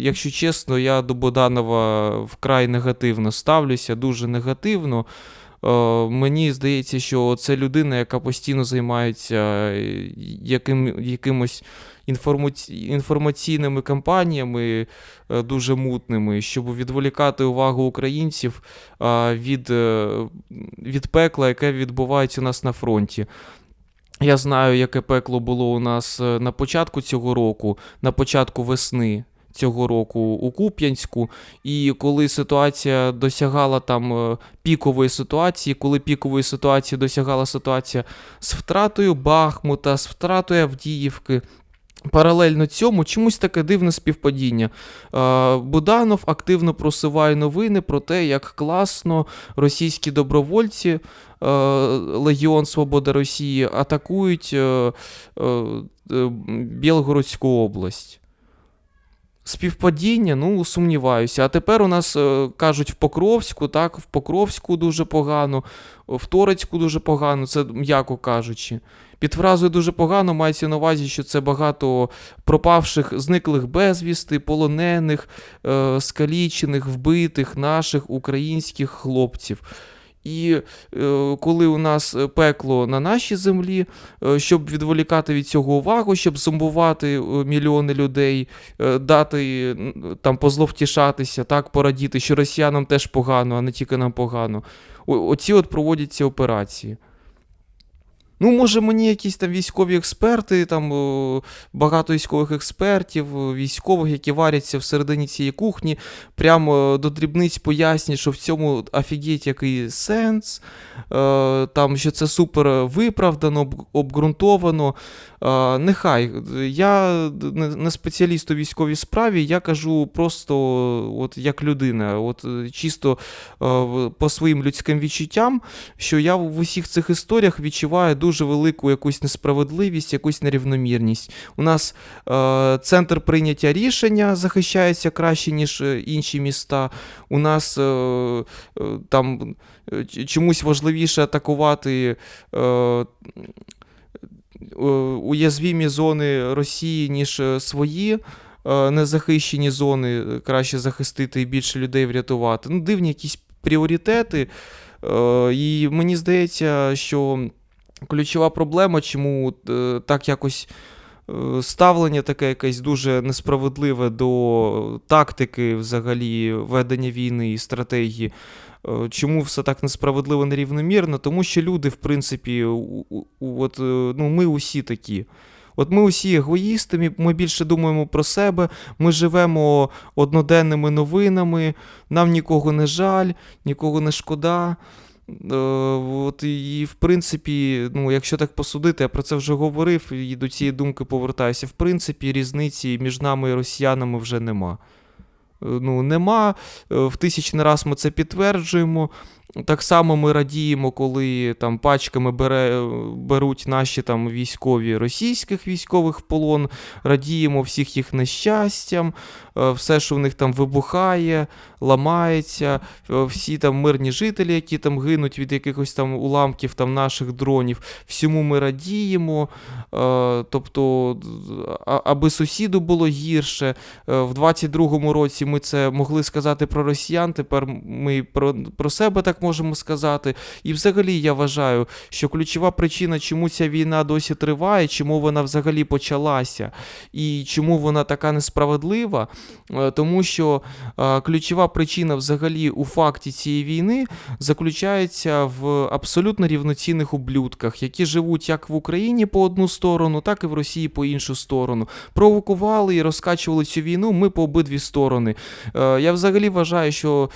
Якщо чесно, я до Боданова вкрай негативно ставлюся, дуже негативно. Е, мені здається, що це людина, яка постійно займається е, яким, якимось інформаці... інформаційними кампаніями е, дуже мутними, щоб відволікати увагу українців від, від пекла, яке відбувається у нас на фронті. Я знаю, яке пекло було у нас на початку цього року, на початку весни цього року у Куп'янську. І коли ситуація досягала там е, пікової ситуації, коли пікової ситуації досягала ситуація з втратою Бахмута, з втратою Авдіївки. Паралельно цьому чомусь таке дивне співпадіння. Е, Буданов активно просуває новини про те, як класно російські добровольці, е, Легіон Свобода Росії, атакують Білгородську область. Співпадіння, ну, сумніваюся. А тепер у нас е, кажуть в Покровську, так, в Покровську дуже погано, в Торецьку дуже погано, це м'яко кажучи. Під фразою дуже погано мається на увазі, що це багато пропавших, зниклих безвісти, полонених, е, скалічених, вбитих наших українських хлопців. І е, коли у нас е, пекло на нашій землі, е, щоб відволікати від цього увагу, щоб зомбувати мільйони людей, дати там позловтішатися, так, порадіти, що росіянам теж погано, а не тільки нам погано. Оці от проводяться операції. Ну, може, мені якісь там військові експерти, там багато військових експертів, військових, які варяться всередині цієї кухні, прямо до дрібниць пояснять, що в цьому офігеть який сенс, е, там, що це супер виправдано, обґрунтовано. Е, нехай. Я не спеціаліст у військовій справі, я кажу просто от як людина, от е, чисто е, по своїм людським відчуттям, що я в усіх цих історіях відчуваю дуже велику якусь несправедливість, якусь нерівномірність. У нас е, центр прийняття рішення захищається краще, ніж е, інші міста. У нас е, е, там е, чомусь важливіше атакувати. Е, уязвімі зони Росії, ніж свої незахищені зони, краще захистити і більше людей врятувати. Ну, дивні якісь пріоритети. І мені здається, що ключова проблема, чому е, так якось. е, Ставлення таке якесь дуже несправедливе до тактики взагалі ведення війни і стратегії. Е, Чому все так несправедливо нерівномірно? Тому що люди, в принципі, от, ну, ми усі такі. От ми усі егоїсти, ми більше думаємо про себе, ми живемо одноденними новинами, нам нікого не жаль, нікого не шкода. Е, от, і, в принципі, ну, якщо так посудити, я про це вже говорив і до цієї думки повертаюся. В принципі, різниці між нами і росіянами вже нема. Е, Ну, нема. Е, В тисячний раз ми це підтверджуємо. Так само ми радіємо, коли там пачками бере, беруть наші там військові російських військових в полон, радіємо всіх їх нещастям, е, все, що в них там вибухає, ламається, е, всі там мирні жителі, які там гинуть від якихось там уламків там наших дронів, всьому ми радіємо. Е, Тобто, аби сусіду було гірше. В 22-му році ми це могли сказати про росіян, тепер ми про, про себе так можемо сказати. І взагалі я вважаю, що ключова причина, чому ця війна досі триває, чому вона взагалі почалася, і чому вона така несправедлива, е, тому що е, ключова причина взагалі у факті цієї війни заключається в абсолютно рівноцінних ублюдках, які живуть як в Україні по одну сторону, так і в Росії по іншу сторону. Провокували і розкачували цю війну ми по обидві сторони. Е, Я взагалі вважаю, що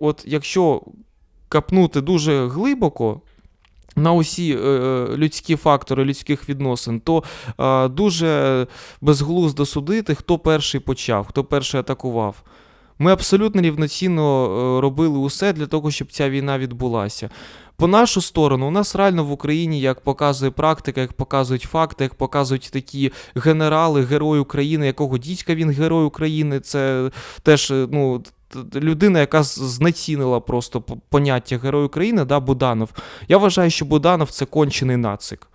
от якщо капнути дуже глибоко. На усі е, людські фактори людських відносин, то е, дуже безглуздо судити, хто перший почав, хто перший атакував. Ми абсолютно рівноцінно е, робили усе для того, щоб ця війна відбулася. По нашу сторону, у нас реально в Україні, як показує практика, як показують факти, як показують такі генерали, герої України, якого дідька він герой України, це теж е, ну, людина, яка знецінила просто поняття Герой України, да, Буданов. Я вважаю, що Буданов це кончений нацик.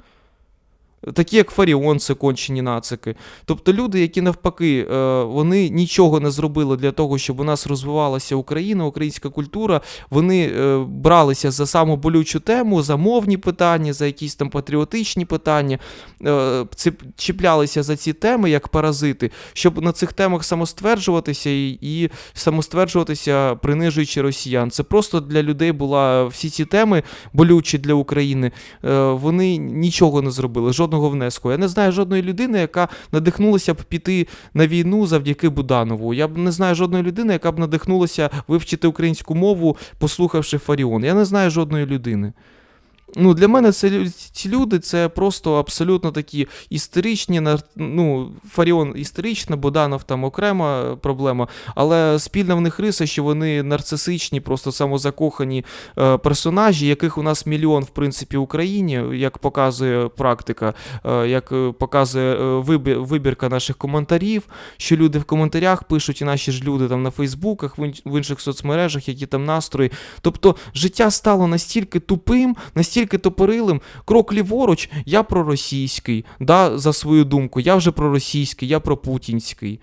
Такі, як Фаріон, це кончені нацики. Тобто люди, які навпаки, е, вони нічого не зробили для того, щоб у нас розвивалася Україна, українська культура. Вони е, бралися за саму болючу тему, за мовні питання, за якісь там патріотичні питання, е, чіплялися за ці теми як паразити, щоб на цих темах самостверджуватися і, і самостверджуватися, принижуючи росіян. Це просто для людей була всі ці теми болючі для України. Вони нічого не зробили, жодного внеску. Я не знаю жодної людини, яка надихнулася б піти на війну завдяки Буданову. Я б не знаю жодної людини, яка б надихнулася вивчити українську мову, послухавши Фаріон. Я не знаю жодної людини. Ну, для мене це ці люди це просто абсолютно такі історичні. нар- Ну, Фаріон історична, Боданов там окрема проблема, але спільна в них риса, що вони нарцисичні, просто самозакохані е, персонажі, яких у нас мільйон, в принципі, в Україні, як показує практика, е, як е, показує е, вибі- вибірка наших коментарів, що люди в коментарях пишуть, і наші ж люди там на Фейсбуках, в інших соцмережах, які там настрої. Тобто життя стало настільки тупим, настільки топорилим. Крок ліворуч, я проросійський, да, за свою думку, я вже проросійський, я пропутінський.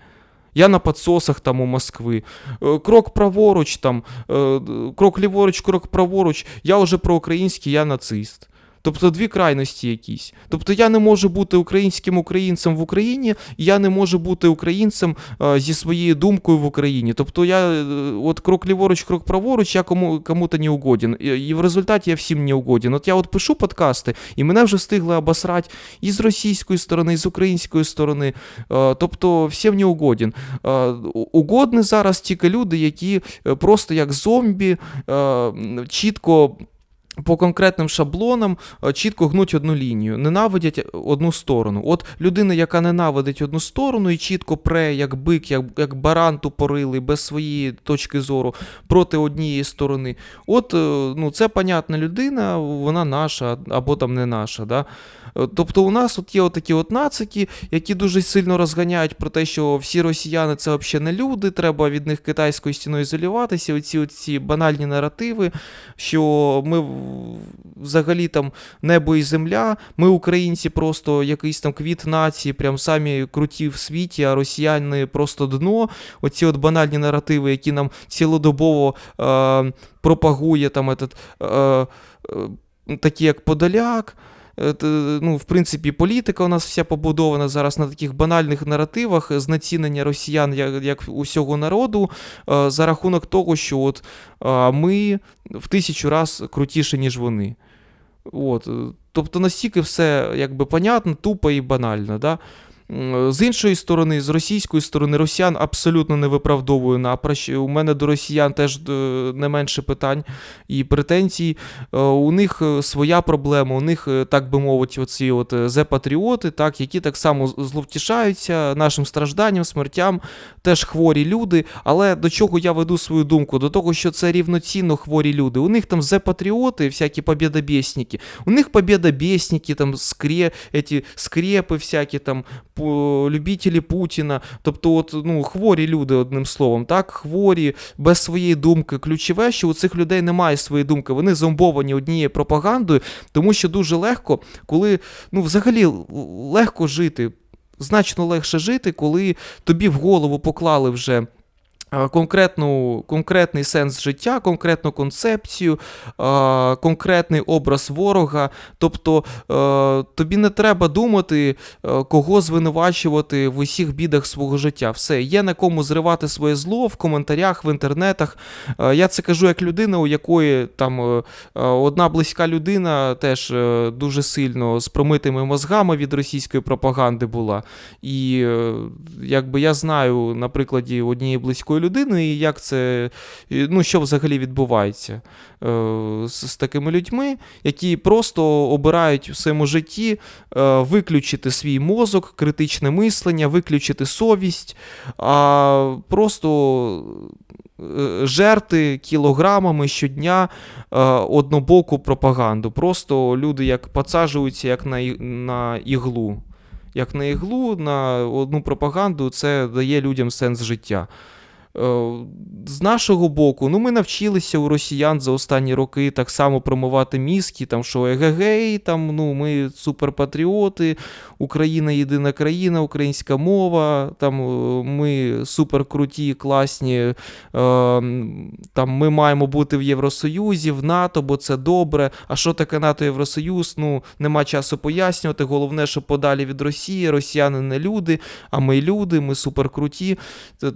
Я на підсосах там у Москви. Е, Крок праворуч, там, е, крок ліворуч, крок праворуч, я вже проукраїнський, я нацист. Тобто дві крайності якісь. Тобто я не можу бути українським українцем в Україні, і я не можу бути українцем е, зі своєю думкою в Україні. Тобто я е, от крок ліворуч, крок праворуч, я кому, кому-то не угоден. І, і в результаті я всім не угоден. От я от пишу подкасти, і мене вже встигли обосрати і з російської сторони, і з української сторони. Е, тобто всім не угоден. Е, угодні зараз тільки люди, які просто як зомбі е, чітко. По конкретним шаблонам е, чітко гнуть одну лінію, ненавидять одну сторону. От людина, яка ненавидить одну сторону і чітко пре, як бик, як, як баран тупорилий, без своєї точки зору проти однієї сторони. От е, ну, це понятна людина, вона наша або там не наша. Да? Е, Тобто у нас от є отакі от нацики, які дуже сильно розганяють про те, що всі росіяни це взагалі не люди, треба від них китайською стіною ізолюватися. Оці, оці банальні наративи, що ми взагалі там небо і земля, ми українці просто якийсь там квіт нації, прям самі круті в світі, а росіяни просто дно. Оці от банальні наративи, які нам цілодобово е, пропагує там этот, е, е, такі як Подоляк. Е, Ну, в принципі, політика у нас вся побудована зараз на таких банальних наративах знецінення росіян як, як усього народу е, за рахунок того, що от е, ми в тисячу раз крутіше, ніж вони. От. Тобто настільки все якби понятно, тупо і банально. Да? З іншої сторони, з російської сторони, росіян абсолютно не виправдовую напроч. У мене до росіян теж е, не менше питань і претензій. Е, У них е, своя проблема, у них, так би мовити, оці от зе-патріоти, так, які так само зловтішаються нашим стражданням, смертям, теж хворі люди. Але до чого я веду свою думку? До того, що це рівноцінно хворі люди. У них там зе-патріоти, всякі побєдобєсники. У них побєдобєсники, там скре, эти скрепи всякі там любителі Путіна. Тобто, от, ну, хворі люди, одним словом, так, хворі, без своєї думки. Ключове, що у цих людей немає своєї думки. Вони зомбовані однією пропагандою, тому що дуже легко, коли ну, взагалі легко жити. Значно легше жити, коли тобі в голову поклали вже конкретну, конкретний сенс життя, конкретну концепцію, конкретний образ ворога. Тобто е, тобі не треба думати, е, кого звинувачувати в усіх бідах свого життя. Все, є на кому зривати своє зло в коментарях, в інтернетах. Е, Я це кажу як людина, у якої там одна близька людина теж дуже сильно з промитими мозгами від російської пропаганди була. І якби я знаю на прикладі однієї близької людини, і як це, ну що взагалі відбувається е, з, з такими людьми, які просто обирають у своєму житті е, виключити свій мозок, критичне мислення, виключити совість, а просто е, жерти кілограмами щодня однобоку пропаганду. Просто люди як підсаджуються як на, на іглу. Як на іглу, на одну пропаганду, це дає людям сенс життя. Е, З нашого боку, ну ми навчилися у росіян за останні роки так само промивати мізки, там що егегей, там ну ми суперпатріоти, Україна єдина країна, українська мова, там е, ми суперкруті, класні, е, там ми маємо бути в Євросоюзі, в НАТО, бо це добре. А що таке НАТО Євросоюз? Ну нема часу пояснювати. Головне, що подалі від Росії, росіяни не люди, а ми люди, ми суперкруті.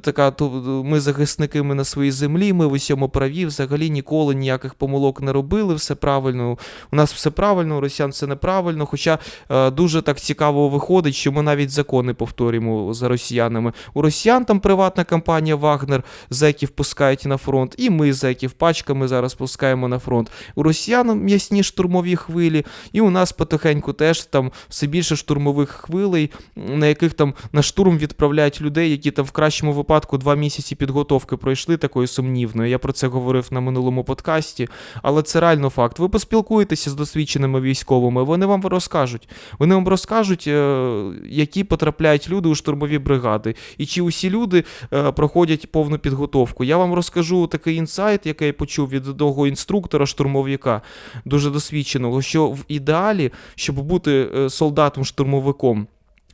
Така то ми захисники, ми на своїй землі, ми в усьому праві, взагалі ніколи ніяких помилок не робили, все правильно. У нас все правильно, у росіян все неправильно. Хоча е, дуже так цікаво виходить, що ми навіть закони повторюємо за росіянами. У росіян там приватна компанія Вагнер зеків пускають на фронт, і ми зеків пачками зараз пускаємо на фронт. У росіян м'ясні штурмові хвилі, і у нас потихеньку теж там все більше штурмових хвилей, на яких там на штурм відправляють людей, які там в кращому випадку два місяці підготовки пройшли такої сумнівної. Я про це говорив на минулому подкасті, але це реально факт. Ви поспілкуєтеся з досвідченими військовими, вони вам розкажуть. Вони вам розкажуть, е, які потрапляють люди у штурмові бригади, і чи усі люди е, проходять повну підготовку. Я вам розкажу такий інсайт, який я почув від одного інструктора, штурмовика, дуже досвідченого, що в ідеалі, щоб бути е, солдатом-штурмовиком,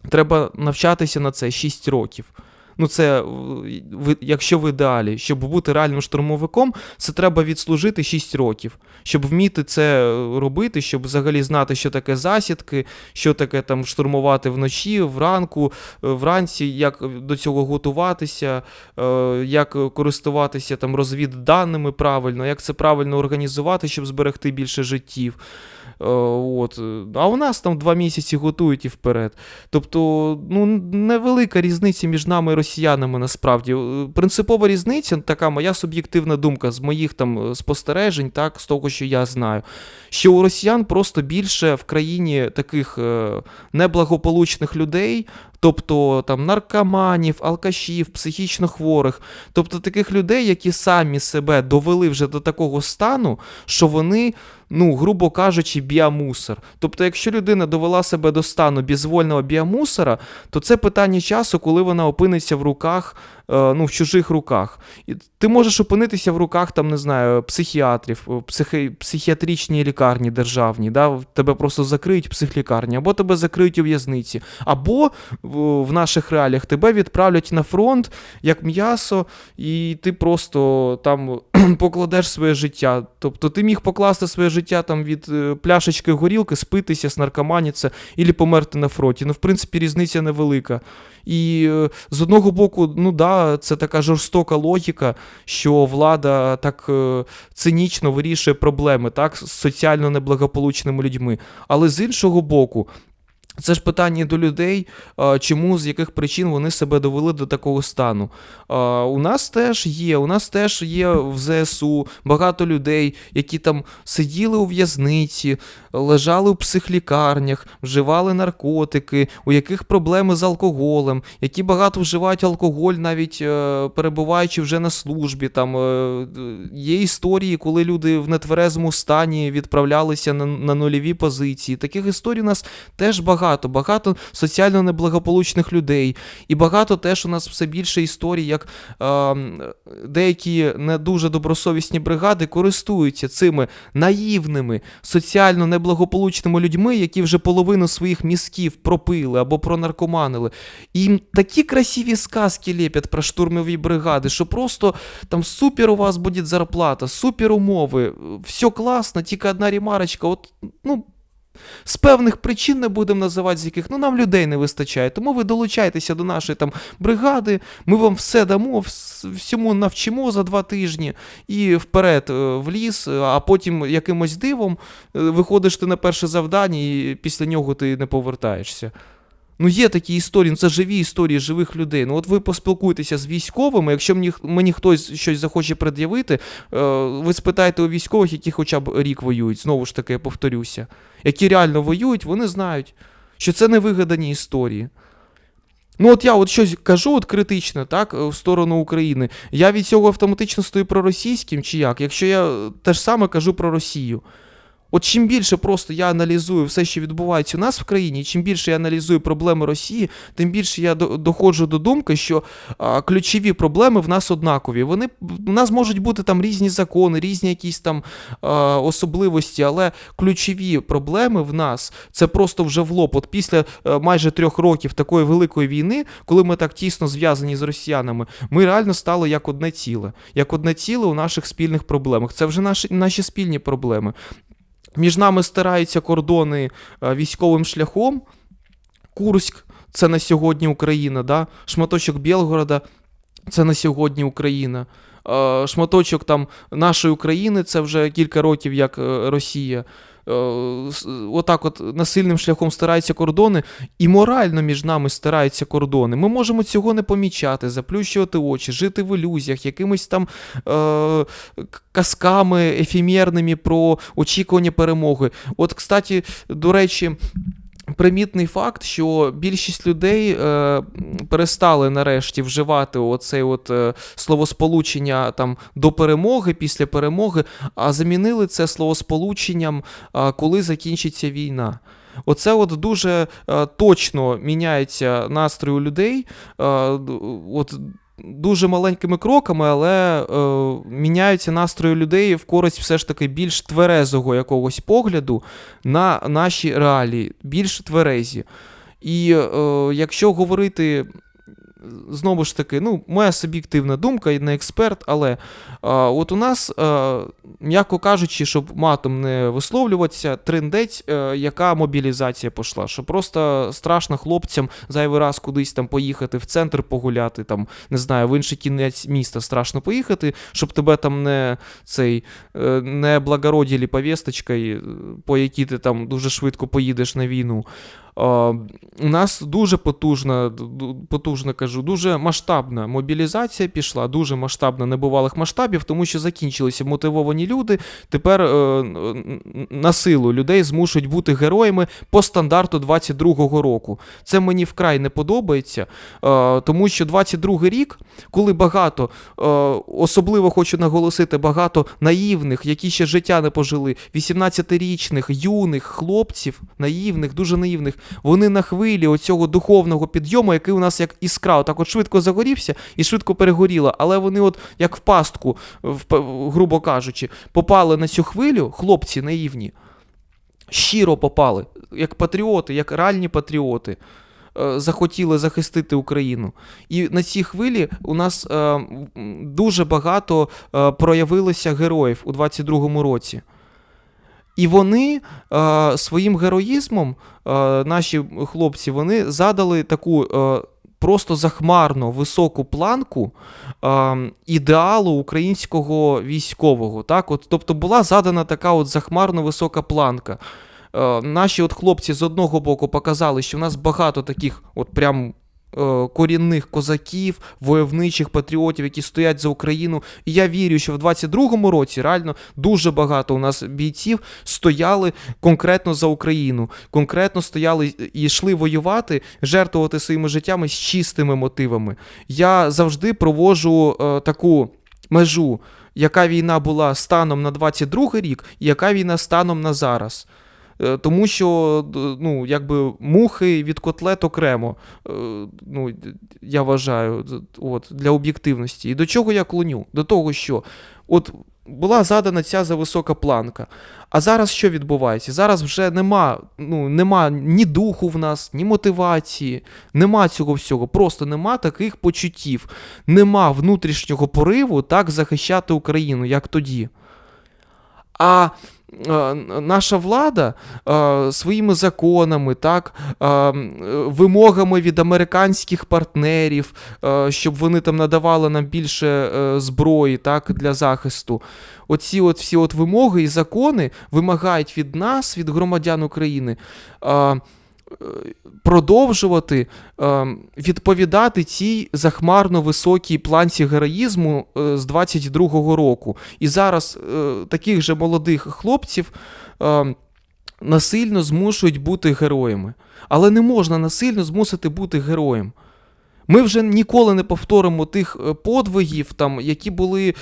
треба навчатися на це 6 років. Ну, це е, ви- якщо в ідеалі, щоб бути реальним штурмовиком, це треба відслужити 6 років, щоб вміти це е, робити, щоб взагалі знати, що таке засідки, що таке там штурмувати вночі, вранку, е, вранці, як до цього готуватися, як користуватися там розвідданими правильно, як це правильно організувати, щоб зберегти більше життів. Е, От. А у нас там два місяці готують і вперед. Тобто, ну, невелика різниця між нами і росіянами насправді. Е, Принципова різниця, така моя суб'єктивна думка з моїх там е, спостережень, так, з того, що я знаю, що у росіян просто більше в країні таких неблагополучних людей. Тобто там наркоманів, алкашів, психічно хворих, тобто таких людей, які самі себе довели вже до такого стану, що вони, ну, грубо кажучи, біомусор. Тобто, якщо людина довела себе до стану бізвольного біомусора, то це питання часу, коли вона опиниться в руках, ну, в чужих руках. І ти можеш опинитися в руках, там, не знаю, психіатрів, в психі... психіатричній лікарні державній, да? тебе просто закриють психлікарні, або тебе закриють у в'язниці, або в, наших реаліях тебе відправлять на фронт як м'ясо, і ти просто там покладеш своє життя. Тобто ти міг покласти своє життя там від е, пляшечки горілки, спитися, снаркоманіться, і померти на фронті. Ну, в принципі, різниця невелика. І е, з одного боку, ну да, це така жорстока логіка, що влада так е, цинічно вирішує проблеми так, з соціально неблагополучними людьми. Але з іншого боку, це ж питання до людей, чому з яких причин вони себе довели до такого стану. У нас теж є, у нас теж є в ЗСУ багато людей, які там сиділи у в'язниці, лежали у психлікарнях, вживали наркотики, у яких проблеми з алкоголем, які багато вживають алкоголь, навіть е, перебуваючи вже на службі. Там е, є історії, коли люди в нетверезому стані відправлялися на, на нульові позиції. Таких історій у нас теж багато, багато соціально неблагополучних людей. І багато теж у нас все більше історій, як е, деякі не дуже добросовісні бригади користуються цими наївними, соціально неблагополучними людьми, які вже половину своїх мізків пропили або пронаркоманили. І їм такі красиві сказки лепять про штурмові бригади, що просто там супер у вас буде зарплата, супер умови, все класно, тільки одна ремарочка. От, ну, з певних причин не будемо називати, з яких ну нам людей не вистачає. Тому ви долучайтеся до нашої там бригади, ми вам все дамо, всьому навчимо за два тижні і вперед е, в ліс, е, а потім якимось дивом е, виходиш ти на перше завдання, і після нього ти не повертаєшся. Ну, є такі історії, ну це живі історії живих людей. Ну, от ви поспілкуєтеся з військовими, якщо мені, мені хтось щось захоче пред'явити, е, ви спитаєте у військових, які хоча б рік воюють, знову ж таки, я повторюся, які реально воюють, вони знають, що це не вигадані історії. Ну, от я от щось кажу, от критично, так, в сторону України. Я від цього автоматично стою проросійським чи як? Якщо я те ж саме кажу про Росію. От чим більше просто я аналізую все, що відбувається у нас в країні, чим більше я аналізую проблеми Росії, тим більше я доходжу до думки, що а, ключові проблеми в нас однакові. Вони у нас можуть бути там різні закони, різні якісь там а, особливості, але ключові проблеми в нас це просто вже в лоб. От після е, майже трьох років такої великої війни, коли ми так тісно зв'язані з росіянами, ми реально стали як одне ціле, як одне ціле у наших спільних проблемах. Це вже наші, наші спільні проблеми. Між нами стираються кордони е, військовим шляхом. Курськ це на сьогодні Україна, да? шматочок Білгорода це на сьогодні Україна. Е, Шматочок там нашої України це вже кілька років як е, Росія. Е, Отак, от насильним шляхом стираються кордони, і морально між нами стираються кордони. Ми можемо цього не помічати, заплющувати очі, жити в ілюзіях, якимись там е, казками ефемерними про очікування перемоги. От, кстати, до речі. Примітний факт, що більшість людей е, перестали нарешті вживати оцей от е, словосполучення там до перемоги, після перемоги, а замінили це словосполученням, е, коли закінчиться війна. Оце от дуже е, точно міняється настрій у людей. Е, от Дуже маленькими кроками, але е, міняються настрої людей в користь все ж таки більш тверезого якогось погляду на наші реалії, більш тверезі. І е, якщо говорити. Знову ж таки, ну, моя суб'єктивна думка, і не експерт, але е, от у нас, е, м'яко кажучи, щоб матом не висловлюватися, трендець, е, яка мобілізація пішла. Що просто страшно хлопцям зайвий раз кудись там поїхати в центр погуляти, там, не знаю, в інший кінець міста страшно поїхати, щоб тебе там не цей е, не благороділі повісточкою, по якій ти там дуже швидко поїдеш на війну. У нас дуже потужна, потужна кажу, дуже масштабна мобілізація пішла, дуже масштабна небувалих масштабів, тому що закінчилися мотивовані люди. Тепер е, на силу людей змушують бути героями по стандарту 22-го року. Це мені вкрай не подобається, тому що 22-й рік, коли багато, особливо хочу наголосити, багато наївних, які ще життя не пожили, 18-річних, юних хлопців, наївних, дуже наївних, вони на хвилі оцього духовного підйому, який у нас як іскра, так от швидко загорівся і швидко перегоріла, але вони, от як в пастку, грубо кажучи, попали на цю хвилю, хлопці наївні, щиро попали, як патріоти, як реальні патріоти. е, Захотіли захистити Україну. І на цій хвилі у нас е, дуже багато е, проявилося героїв у 22-му році. І вони е, своїм героїзмом, е, наші хлопці, вони задали таку е, просто захмарно високу планку е, ідеалу українського військового. Так? От, тобто була задана така от захмарно висока планка. Е, наші от хлопці з одного боку показали, що в нас багато таких от прям корінних козаків, войовничих патріотів, які стоять за Україну. І я вірю, що в 22-му році реально дуже багато у нас бійців стояли конкретно за Україну, конкретно стояли і йшли воювати, жертвувати своїми життями з чистими мотивами. Я завжди проводжу е, таку межу, яка війна була станом на 22 рік, і яка війна станом на зараз. Е, Тому що ну, якби мухи від котлет окремо, е, ну, я вважаю, от, для об'єктивності. І до чого я клоню? До того, що от була задана ця зависока планка. А зараз що відбувається? Зараз вже нема, ну, нема ні духу в нас, ні мотивації, нема цього всього. Просто нема таких почуттів, нема внутрішнього пориву так захищати Україну, як тоді. А наша влада е, своїми законами, так, е, вимогами від американських партнерів, е, щоб вони там надавали нам більше е, зброї так, для захисту. Оці от всі от вимоги і закони вимагають від нас, від громадян України. Продовжувати е, відповідати цій захмарно високій планці героїзму е, з 22-го року. І зараз е, таких же молодих хлопців е, насильно змушують бути героями. Але не можна насильно змусити бути героєм. Ми вже ніколи не повторимо тих е, подвигів, там, які були е,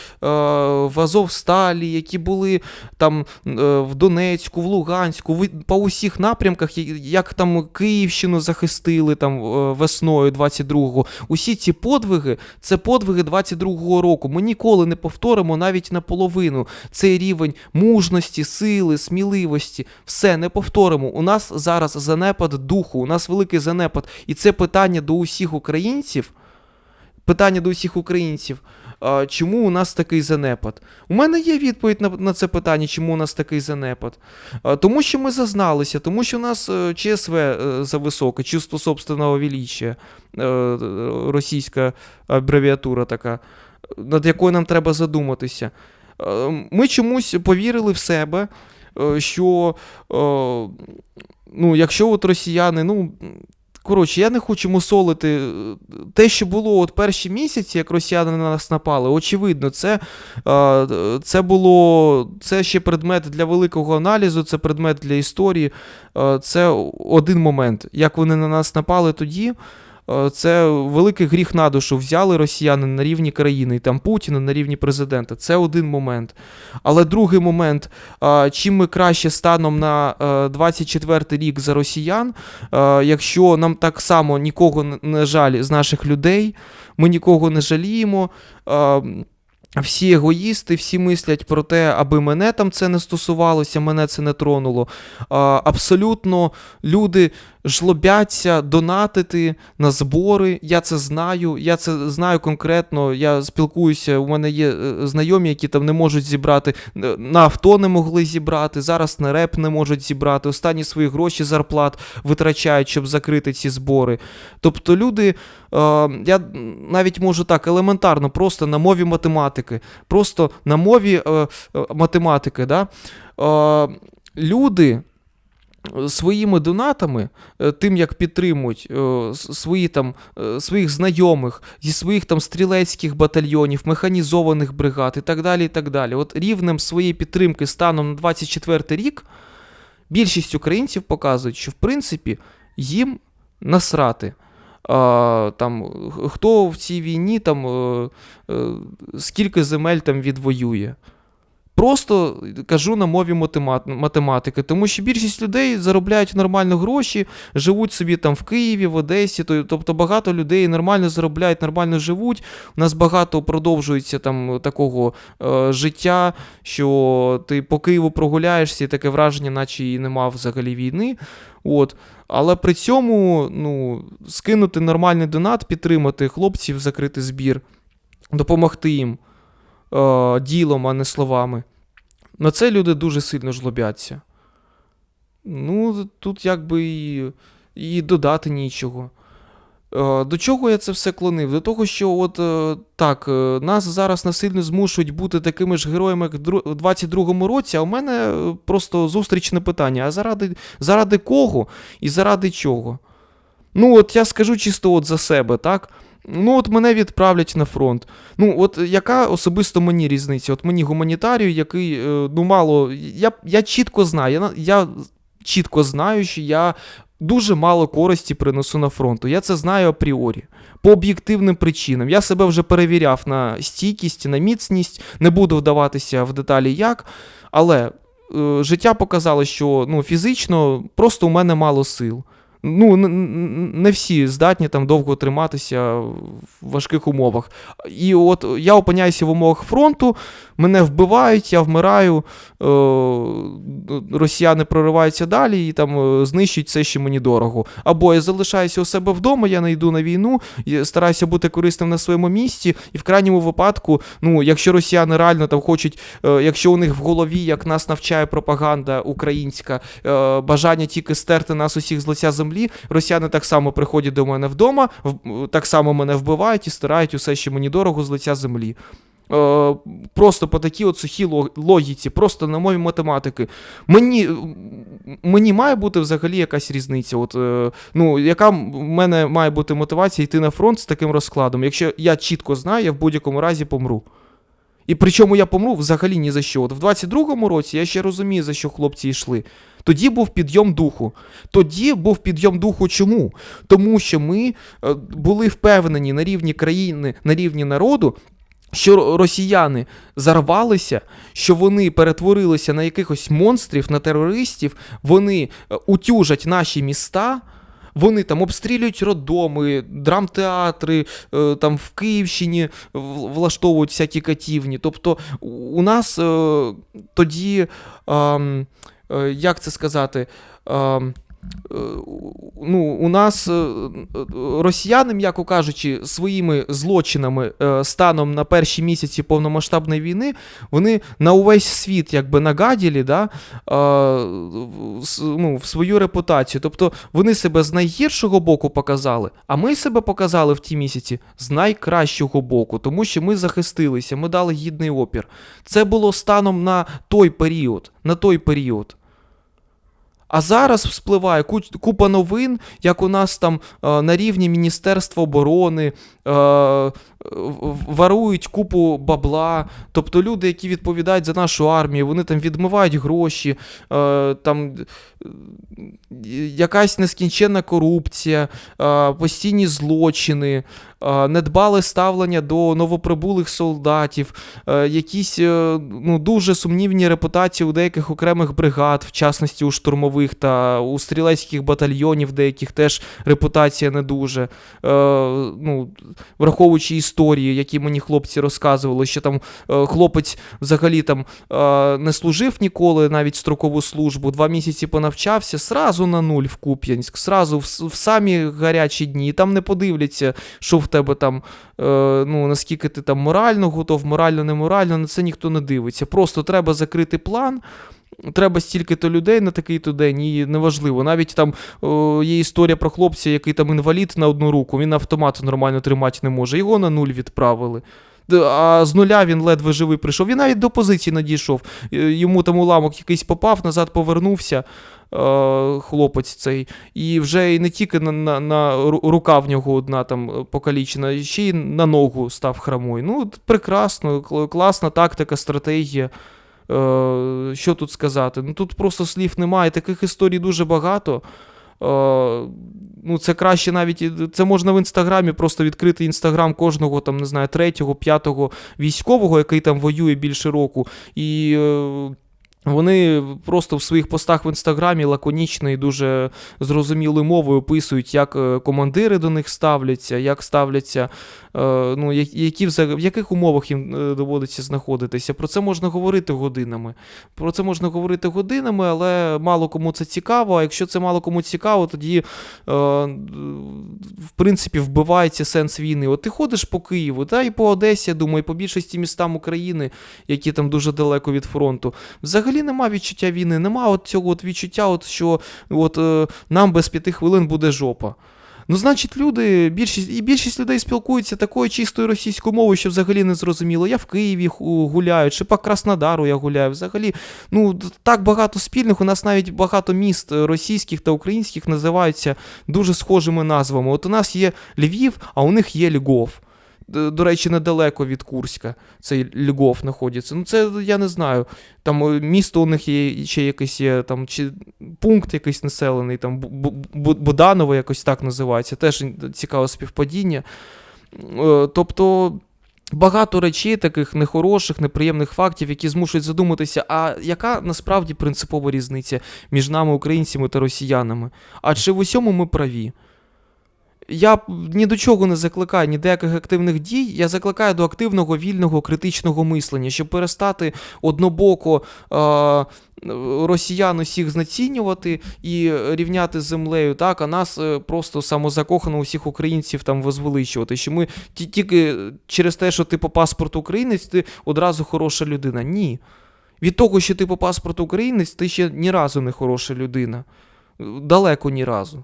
в Азовсталі, які були там е, в Донецьку, в Луганську, в, по усіх напрямках, як там Київщину захистили там е, весною 22-го. Усі ці подвиги це подвиги 22-го року. Ми ніколи не повторимо навіть наполовину цей рівень мужності, сили, сміливості. Все не повторимо. У нас зараз занепад духу, у нас великий занепад. І це питання до усіх українців. Питання до усіх українців. Чому у нас такий занепад? У мене є відповідь на, на це питання, чому у нас такий занепад. Тому що ми зазналися, тому що у нас е, ЧСВ е, зависоке, чувство собственного величия, е, російська абревіатура така, над якою нам треба задуматися. Ми чомусь повірили в себе, що ну, якщо от росіяни, ну. Коротше, я не хочу мусолити е, те, що було от перші місяці, як росіяни на нас напали. Очевидно, це, е, це було це ще предмет для великого аналізу, це предмет для історії. Е, Це один момент. Як вони на нас напали тоді, це великий гріх на душу. Взяли росіяни на рівні країни, і там Путіна на рівні президента. Це один момент. Але другий момент, е, чим ми краще станом на 24 рік за росіян, е, якщо нам так само нікого не жаль з наших людей, ми нікого не жаліємо. е, Всі егоїсти, всі мислять про те, аби мене там це не стосувалося, мене це не тронуло. Абсолютно люди жлобяться донатити на збори. Я це знаю. Я це знаю конкретно. Я спілкуюся. У мене є е, знайомі, які там не можуть зібрати е, на авто не могли зібрати. Зараз на реп не можуть зібрати. Останні свої гроші зарплат витрачають, щоб закрити ці збори. Тобто люди, е, я навіть можу так елементарно, просто на мові математики, просто на мові математики, да, люди. Своїми донатами, е, тим як підтримують е, свої там е, своїх знайомих зі своїх там стрілецьких батальйонів, механізованих бригад і так далі. і так далі. От рівнем своєї підтримки станом на 24 рік більшість українців показують, що в принципі їм насрати. А, там, хто в цій війні там, скільки земель там відвоює. Просто кажу на мові математики, тому що більшість людей заробляють нормально гроші, живуть собі там в Києві, в Одесі. Тобто багато людей нормально заробляють, нормально живуть. У нас багато продовжується там такого е, життя, що ти по Києву прогуляєшся, і таке враження, наче і нема взагалі війни. От. Але при цьому ну, скинути нормальний донат, підтримати хлопців, закрити збір, допомогти їм е, ділом, а не словами. На це люди дуже сильно жлобяться. Ну, тут якби і, і додати нічого. Е, До чого я це все клонив? До того, що от е, так, нас зараз насильно змушують бути такими ж героями, як дру- 22-му році, а у мене просто зустрічне питання: а заради, заради кого і заради чого? Ну, от я скажу чисто от за себе, так? Ну, от мене відправлять на фронт. Ну, от яка особисто мені різниця? От мені гуманітарію, який, е, ну, мало. Я, я чітко знаю, я, я чітко знаю, що я дуже мало користі принесу на фронту. Я це знаю апріорі. По об'єктивним причинам. Я себе вже перевіряв на стійкість, на міцність, не буду вдаватися в деталі як. Але е, життя показало, що ну, фізично просто у мене мало сил. Ну, не всі здатні там довго триматися в важких умовах. І от я опиняюся в умовах фронту, мене вбивають, я вмираю, е, росіяни прориваються далі і там е, знищують все, що мені дорого. Або я залишаюся у себе вдома, я не йду на війну, стараюся бути корисним на своєму місці, і в крайньому випадку, ну, якщо росіяни реально там хочуть, е, якщо у них в голові, як нас навчає пропаганда українська, бажання тільки стерти нас усіх з лиця землі, росіяни так само приходять до мене вдома, так само мене вбивають і стирають усе, що мені дорого з лиця землі. Е, просто по такій от сухій логіці, просто на мові математики. Мені, мені має бути взагалі якась різниця. От, е, ну, яка в мене має бути мотивація йти на фронт з таким розкладом, якщо я чітко знаю, я в будь-якому разі помру. І причому я помру взагалі ні за що. От в 22-му році я ще розумію, за що хлопці йшли. Тоді був підйом духу. Тоді був підйом духу чому? Тому що ми е, були впевнені на рівні країни, на рівні народу, що росіяни зарвалися, що вони перетворилися на якихось монстрів, на терористів, вони е, утюжать наші міста. Вони там обстрілюють роддоми, драмтеатри, е, там в Київщині влаштовують всякі катівні. Тобто у- нас тоді, ем, як це сказати, ем, е, ну, у нас е, е, росіяни, м'яко кажучи, своїми злочинами е, станом на перші місяці повномасштабної війни, вони на увесь світ якби нагаділі, да, е, ну, в свою репутацію. Тобто вони себе з найгіршого боку показали, а ми себе показали в ті місяці з найкращого боку, тому що ми захистилися, ми дали гідний опір. Це було станом на той період. На той період. А зараз вспливає купа новин, як у нас там е, на рівні Міністерства оборони е, варують купу бабла. Тобто люди, які відповідають за нашу армію, вони там відмивають гроші, е, там якась нескінченна корупція, постійні злочини, недбале ставлення до новоприбулих солдатів, е, якісь е, ну, дуже сумнівні репутації у деяких окремих бригад, в частності у штурмових та у стрілецьких батальйонів, деяких теж репутація не дуже. Е, ну, враховуючи історії, які мені хлопці розказували, що там е, хлопець взагалі там е, не служив ніколи, навіть строкову службу, два місяці понавчався, сразу на нуль в Куп'янськ, сразу в, в самі гарячі дні. Там не подивляться, що в тебе там, е, ну, наскільки ти там морально готов, морально, не морально, на це ніхто не дивиться. Просто треба закрити план. Треба стільки-то людей на такий-то день, і неважливо. Навіть там о, є історія про хлопця, який там інвалід на одну руку, він автомат нормально тримати не може. Його на нуль відправили. А з нуля він ледве живий прийшов. Він навіть до позиції надійшов. Е, Йому там уламок якийсь попав, назад повернувся. е, Хлопець цей, і вже і не тільки на, на, на рука в нього одна там покалічена, ще й на ногу став хромой. Ну, прекрасно, класна тактика, стратегія. Е, що тут сказати? Ну тут просто слів немає. Таких історій дуже багато. Е, ну, це краще навіть це можна в інстаграмі просто відкрити інстаграм кожного там, не знаю, третього, п'ятого військового, який там воює більше року. І е, вони просто в своїх постах в інстаграмі лаконічно і дуже зрозумілою мовою описують, як е, командири до них ставляться, як ставляться, е, ну, які в яких умовах їм е, доводиться знаходитися. Про це можна говорити годинами. Про це можна говорити годинами, але мало кому це цікаво. А якщо це мало кому цікаво, тоді, в принципі, вбивається сенс війни. От ти ходиш по Києву, та і по Одесі, я думаю, і по більшості містам України, які там дуже далеко від фронту. Взагалі нема відчуття війни, нема от цього от відчуття, от, що от, е, нам без п'яти хвилин буде жопа. Ну, значить, люди, більшість, і більшість людей спілкуються такою чистою російською мовою, що взагалі не зрозуміло. Я в Києві гуляю, чи по Краснодару я гуляю. Взагалі, ну так багато спільних. У нас навіть багато міст е, російських та українських називаються дуже схожими назвами. От у нас є Львів, а у них є Львов. Д- До речі, недалеко від Курська цей Львов знаходиться. Ну, це я не знаю. Там е, місто у них є ще якесь є, там, чи пункт якийсь населений, там Бу- Бу- Бу- Буданово якось так називається. Теж цікаве співпадіння. Е, Тобто. Багато речей, таких нехороших, неприємних фактів, які змушують задуматися, а яка насправді принципова різниця між нами, українцями та росіянами? А чи в усьому ми праві? Я ні до чого не закликаю, ні до яких активних дій. Я закликаю до активного, вільного, критичного мислення, щоб перестати однобоко е, росіян усіх знецінювати і рівняти з землею, так, а нас е, просто самозакохано усіх українців там возвеличувати. Що ми ті- тільки через те, що ти по паспорту українець, ти одразу хороша людина. Ні. Від того, що ти по паспорту українець, ти ще ні разу не хороша людина. Далеко ні разу.